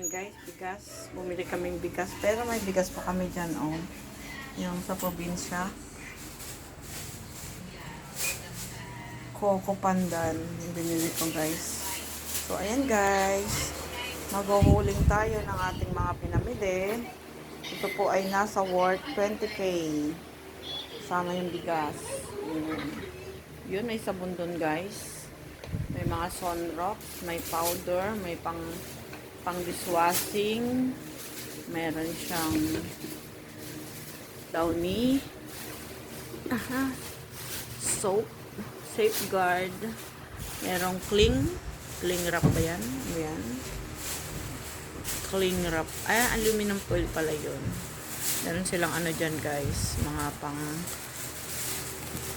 Guys, bigas. Bumili kaming bigas. Pero may bigas pa kami dyan, oh. Yung sa probinsya. Coco Pandan. Yung binili ko, guys. So, ayan, guys. Maghuhuling tayo ng ating mga pinamili. Ito po ay nasa worth 20k. Sama yung bigas. Yun. Yun, may sabon dun, guys. May mga sunrocks, may powder, may pang pang dishwashing. Meron siyang downy. Aha. Soap. Safeguard. Merong cling. Cling wrap ba yan? Ayan. Cling wrap. Ay, aluminum foil pala yun. Meron silang ano dyan guys. Mga pang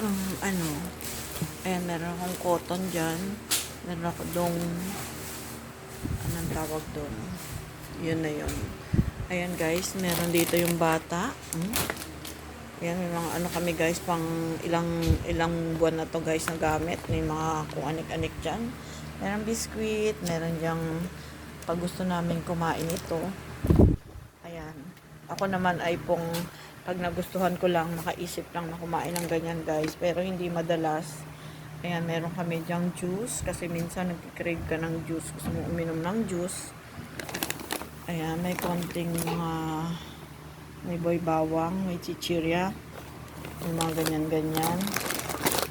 um, ano. Ayan, meron akong cotton dyan. Meron ako dong anong tawag doon? Yun na yun. Ayan guys, meron dito yung bata. Hmm? Ayan, may mga ano kami guys, pang ilang ilang buwan na to guys na gamit. May mga kung anik-anik dyan. Meron biskuit, meron dyang pag gusto namin kumain ito. Ayan. Ako naman ay pong pag nagustuhan ko lang, makaisip lang na kumain ng ganyan guys. Pero hindi madalas. Ayan, meron kami dyang juice. Kasi minsan nag-crave ka ng juice. Gusto mo uminom ng juice. Ayan, may konting mga may boy bawang, may chichirya. May mga ganyan-ganyan.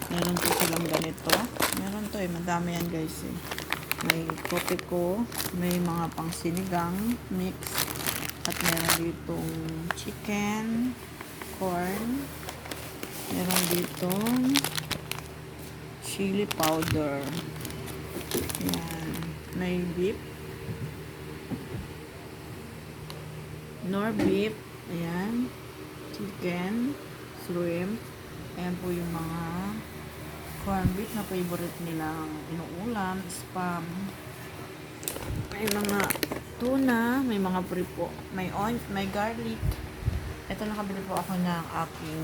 Meron po silang ganito. Meron to eh, madami yan guys eh. May kopi ko, may mga pang sinigang, mix. At meron ditong chicken, corn. Meron ditong chili powder. Yan. May beef. Nor beef. Ayan. Chicken. Shrimp. Ayan po yung mga corned beef na favorite nilang inuulam. Spam. May mga tuna. May mga pripo. May oil. May garlic. Ito nakabili po ako ng aking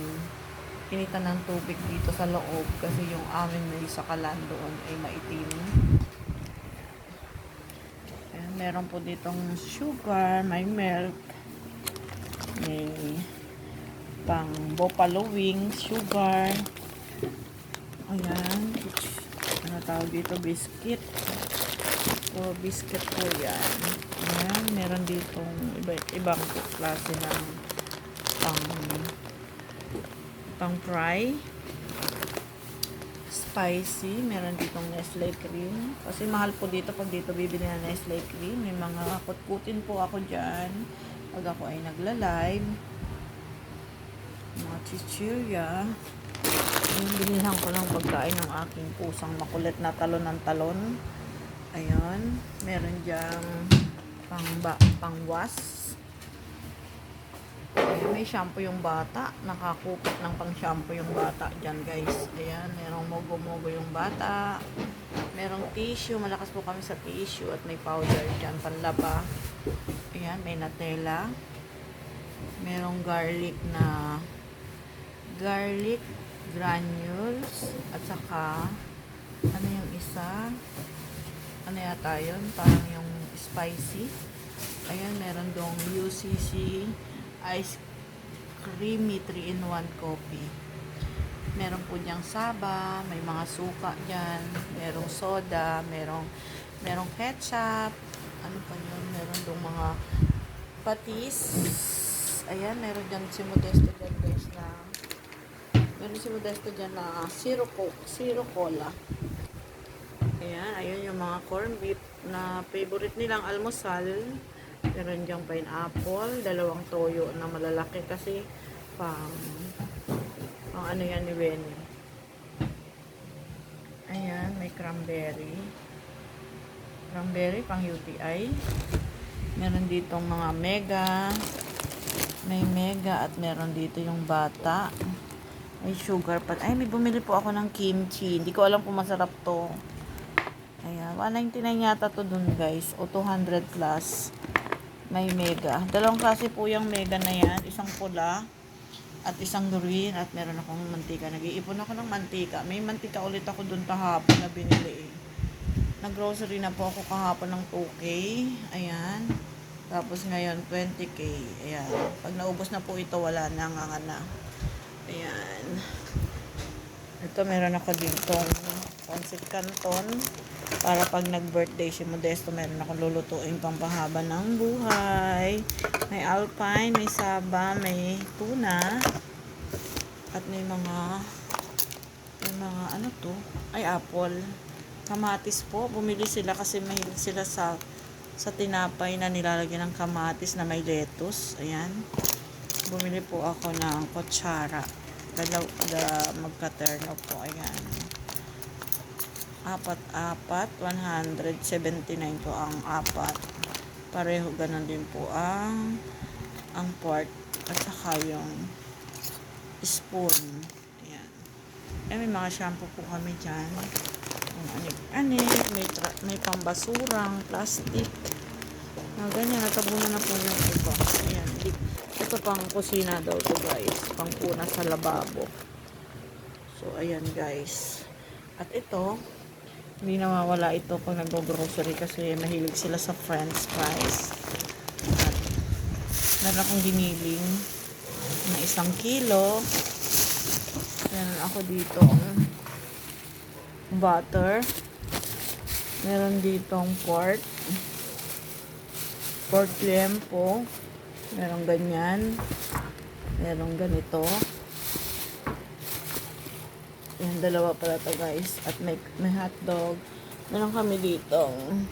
pinitan ng tubig dito sa loob kasi yung amin may sakalan doon ay maitim. Ayan, meron po ditong sugar, may milk, may pang buffalo wings, sugar. Ayan, ano tawag dito, biscuit. So, biscuit po yan. Ayan, meron ditong iba, ibang klase ng pang pang fry. Spicy. Meron ditong Nestle cream. Kasi mahal po dito pag dito bibili ng Nestle cream. May mga kutkutin po ako dyan. Pag ako ay nagla-live. Mga chichirya. Binilhan ko ng pagkain ng aking pusang makulit na talon ng talon. Ayun meron dyang pang, ba, pang was Ayan, may shampoo yung bata. Nakakupit ng pang shampoo yung bata dyan, guys. Ayan, merong mogo-mogo yung bata. Merong tissue. Malakas po kami sa tissue. At may powder dyan, panlaba. Ayan, may Nutella. Merong garlic na garlic granules. At saka, ano yung isa? Ano yata yun? Parang yung spicy. Ayan, meron dong UCC ice creamy 3-in-1 coffee. Meron po diyang saba, may mga suka dyan, merong soda, merong, merong ketchup, ano pa yun, meron dong mga patis. Ayan, meron dyan si Modesto dyan guys na meron si Modesto dyan na zero coke, zero cola. Ayan, ayun yung mga corn beef na favorite nilang almusal. Meron diyang pineapple, dalawang toyo na malalaki kasi pang pang ano yan ni Benny. Ayan, may cranberry. Cranberry pang UTI. Meron ditong mga mega. May mega at meron dito yung bata. May sugar pa. Ay, may bumili po ako ng kimchi. Hindi ko alam kung masarap to. Ayan, 199 yata to dun guys. O 200 plus may mega. Dalawang klase po yung mega na yan. Isang pula at isang green at meron akong mantika. Nag-iipon ako ng mantika. May mantika ulit ako dun kahapon na binili eh. Nag-grocery na po ako kahapon ng 2K. Ayan. Tapos ngayon, 20k. Ayan. Pag naubos na po ito, wala na nga nga na. Ayan. Ito, meron ako ditong pancit canton. Para pag nag-birthday si Modesto, meron akong lulutuin pang pahaba ng buhay. May alpine, may saba, may tuna. At may mga, may mga ano to? Ay, apple. Kamatis po. Bumili sila kasi mahilig sila sa sa tinapay na nilalagyan ng kamatis na may lettuce. Ayan. Bumili po ako ng kutsara. Dalaw, da, magkaterno po. Ayan. Apat-apat. 179 po ang apat. Pareho ganun din po ang ang pork at saka yung spoon. Ayan. Eh, may mga shampoo po kami dyan. Kung anik-anik, may, may pambasurang, plastic. Mga ganyan, natabunan na po yung iba. Ayan. Ito pang kusina daw to guys. Pang puna sa lababo. So, ayan guys. At ito, hindi nawawala ito pag nag-grocery kasi mahilig sila sa french fries. At meron akong giniling na isang kilo. Meron ako dito butter. Meron ditong pork. Pork lempo. Meron ganyan. Meron ganito. Yan, dalawa pala to guys. At may, may hotdog. Meron kami ditong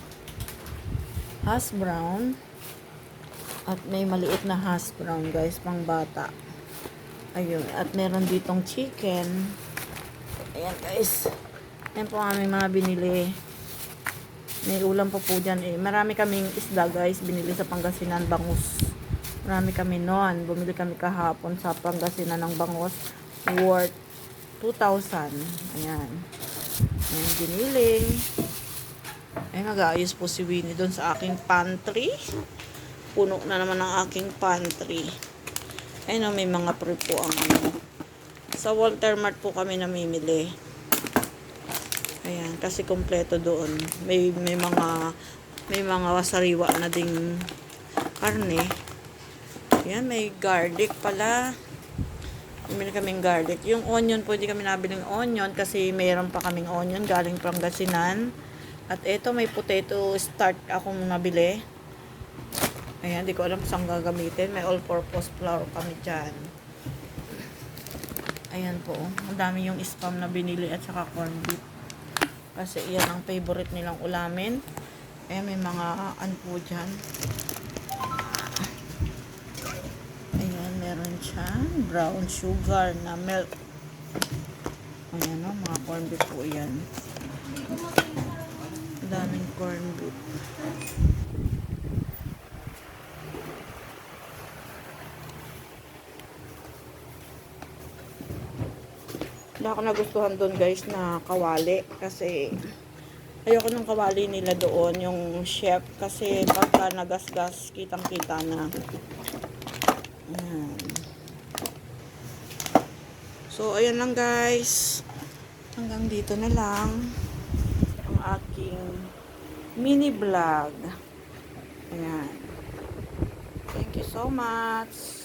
hash brown. At may maliit na hash brown guys, pang bata. Ayun. At meron ditong chicken. Ayan guys. Ayan po kami mga binili. May ulam pa po dyan eh. Marami kaming isda guys. Binili sa Pangasinan, bangus. Marami kami noon. Bumili kami kahapon sa Pangasinan ng bangus. Worth 2,000. Ayan. Ayan, giniling. Ay, nag-aayos po si Winnie doon sa aking pantry. Puno na naman ang aking pantry. Ayun, oh, may mga pre po ang ano. Sa Walter Mart po kami namimili. Ayan, kasi kompleto doon. May may mga may mga wasariwa na ding karne. Ayan, may garlic pala. Bumili kaming garlic. Yung onion, pwede kami nabiling onion kasi mayroon pa kaming onion galing Pangasinan. At ito, may potato start akong nabili. Ayan, di ko alam saan gagamitin. May all-purpose flour kami dyan. Ayan po. Ang dami yung spam na binili at saka corn beef. Kasi iyan ang favorite nilang ulamin. Ayan, may mga ano po dyan. Siya. Brown sugar na milk. Ayan o, mga corn beef po yan. Daming corn beef. Wala ako nagustuhan doon guys na kawali kasi ayoko ng kawali nila doon yung chef kasi pagka nagasgas kitang kita na Ayan. So ayan lang guys. Hanggang dito na lang ang aking mini vlog. Ayan. Thank you so much